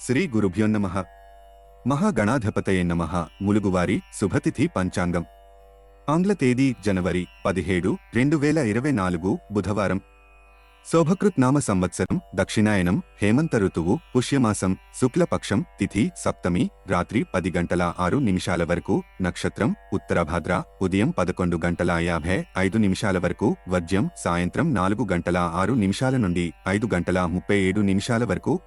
శ్రీ గురుభ్యోన్నమ మహాగణాధిపతయే నమ. ములుగువారి శుభతిథి పంచాంగం. ఆంగ్ల తేదీ జనవరి పదిహేడు రెండు వేల ఇరవై నాలుగు బుధవారం. శోభకృత్ నామ సంవత్సరం దక్షిణాయనం హేమంత ఋతువు పుష్యమాసం శుక్లపక్షం తిథి సప్తమి రాత్రి పది గంటల ఆరు నిమిషాల వరకు నక్షత్రం ఉత్తరభాద్ర ఉదయం పదకొండు గంటల యాభై ఐదు నిమిషాల వరకు వర్జ్యం సాయంత్రం నాలుగు గంటల ఆరు నిమిషాల నుండి ఐదు గంటల ముప్పై ఏడు నిమిషాల వరకు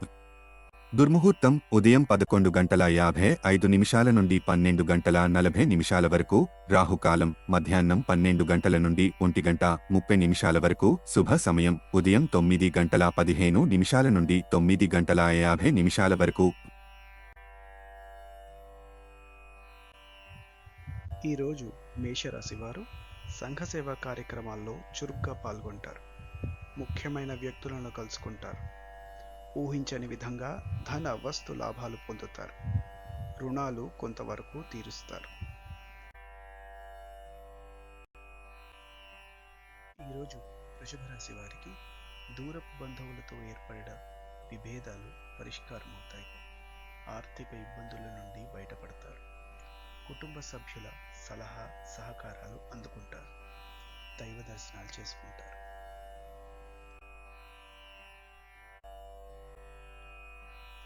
దుర్ముహూర్తం ఉదయం పదకొండు గంటల యాభై ఐదు నిమిషాల నుండి పన్నెండు గంటల నలభై నిమిషాల వరకు రాహుకాలం మధ్యాహ్నం పన్నెండు గంటల నుండి ఒంటి గంట ముప్పై నిమిషాల వరకు శుభ సమయం ఉదయం తొమ్మిది గంటల పదిహేను నిమిషాల నుండి తొమ్మిది గంటల యాభై నిమిషాల వరకు. ఈరోజు మేషరాశి వారు సంఘసేవా కార్యక్రమాల్లో చురుగ్గా పాల్గొంటారు. ముఖ్యమైన వ్యక్తులను కలుసుకుంటారు. ఊహించని విధంగా ధన వస్తు లాభాలు పొందుతారు. రుణాలు కొంతవరకు తీరుస్తారు. ఈరోజు వృషభ రాశి వారికి దూరపు బంధువులతో ఏర్పడిన విభేదాలు పరిష్కారమవుతాయి. ఆర్థిక ఇబ్బందుల నుండి బయటపడతారు. కుటుంబ సభ్యుల సలహా సహకారాలు అందుకుంటారు. దైవ దర్శనాలు చేసుకుంటారు.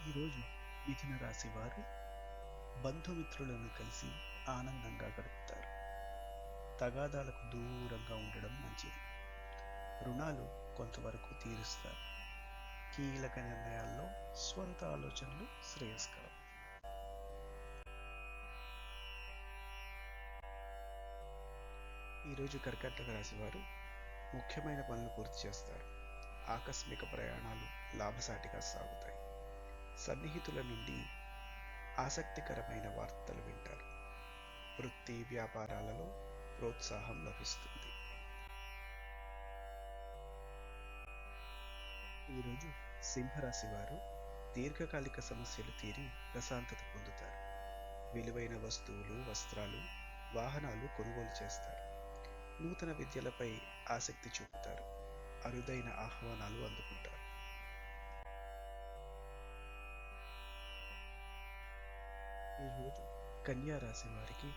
ఈరోజు మిథున రాశి వారు బంధుమిత్రులను కలిసి ఆనందంగా గడుపుతారు. తగాదాలకు దూరంగా ఉండడం మంచిది. రుణాలు కొంతవరకు తీరుస్తారు. కీలక నిర్ణయాల్లో స్వంత ఆలోచనలు శ్రేయస్కరం. ఈరోజు కర్కాటక రాశి వారు ముఖ్యమైన పనులు పూర్తి చేస్తారు. ఆకస్మిక ప్రయాణాలు లాభసాటిగా సాగుతాయి. సన్నిహితుల నుండి ఆసక్తికరమైన వార్తలు వింటారు. వృత్తి వ్యాపారాలలో ప్రోత్సాహం లభిస్తుంది. ఈరోజు సింహరాశి వారు దీర్ఘకాలిక సమస్యలు తీరి ప్రశాంతత పొందుతారు. విలువైన వస్తువులు వస్త్రాలు వాహనాలు కొనుగోలు చేస్తారు. నూతన విద్యలపై ఆసక్తి చూపుతారు. అరుదైన ఆహ్వానాలు అందుకుంటారు. రాశి వారికి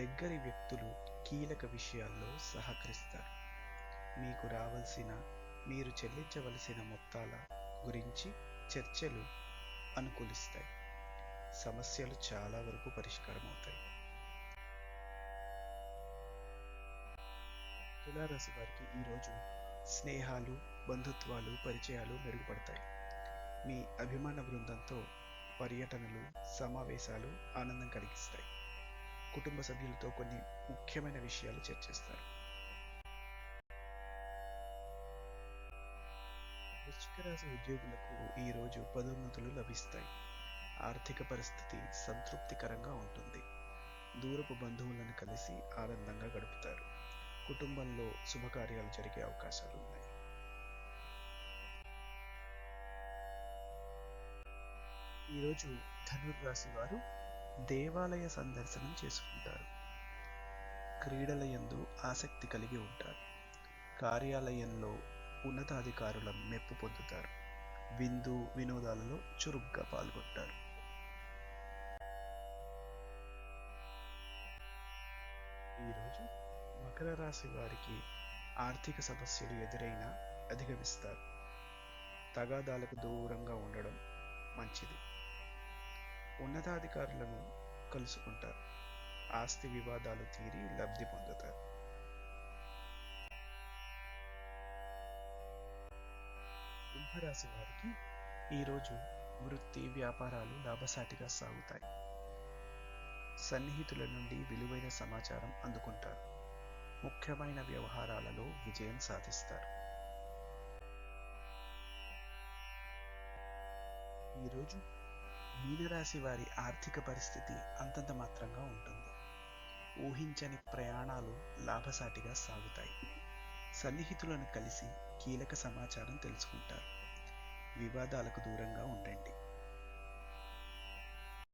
దగ్గరి వ్యక్తులు కీలక విషయాల్లో సహకరిస్తారు. మీకు రావాల్సిన మీరు చెల్లించవలసిన మొత్తాల గురించి చర్చలు అనుకూలిస్తాయి. సమస్యలు చాలా వరకు పరిష్కారం అవుతాయి. తులారాశి వారికి ఈరోజు స్నేహాలు బంధుత్వాలు పరిచయాలు మెరుగుపడతాయి. మీ అభిమాన బృందంతో పర్యటనలు సమావేశాలు ఆనందం కలిగిస్తాయి. కుటుంబ సభ్యులతో కొన్ని ముఖ్యమైన విషయాలు చర్చిస్తారు. వృశ్చిక రాశి ఉద్యోగులకు ఈరోజు పదోన్నతులు లభిస్తాయి. ఆర్థిక పరిస్థితి సంతృప్తికరంగా ఉంటుంది. దూరపు బంధువులను కలిసి ఆనందంగా గడుపుతారు. కుటుంబంలో శుభకార్యాలు జరిగే అవకాశాలు ఉన్నాయి. ఈరోజు ధనుర్రాశి వారు దేవాలయ సందర్శనం చేసుకుంటారు. క్రీడల యందు ఆసక్తి కలిగి ఉంటారు. కార్యాలయంలో ఉన్నతాధికారుల మెప్పు పొందుతారు. విందు వినోదాలలో చురుగ్గా పాల్గొంటారు. ఈరోజు మకర రాశి వారికి ఆర్థిక సమస్యలు ఎదురైనా అధిగమిస్తారు. తగాదాలకు దూరంగా ఉండడం మంచిది. ఉన్నతాధికారులను కలుసుకుంటారు. ఆస్తి వివాదాలు తీరి లబ్ధి పొందుతారు. కుంభరాశి వారికి ఈరోజు వృత్తి వ్యాపారాలు లాభసాటిగా సాగుతాయి. సన్నిహితుల నుండి విలువైన సమాచారం అందుకుంటారు. ముఖ్యమైన వ్యవహారాలలో విజయం సాధిస్తారు. ఈరోజు మీనరాశి వారి ఆర్థిక పరిస్థితి అంతంత మాత్రంగా ఉంటుంది. ఊహించని ప్రయాణాలు లాభసాటిగా సాగుతాయి. సన్నిహితులను కలిసి కీలక సమాచారం తెలుసుకుంటారు. వివాదాలకు దూరంగా ఉండండి.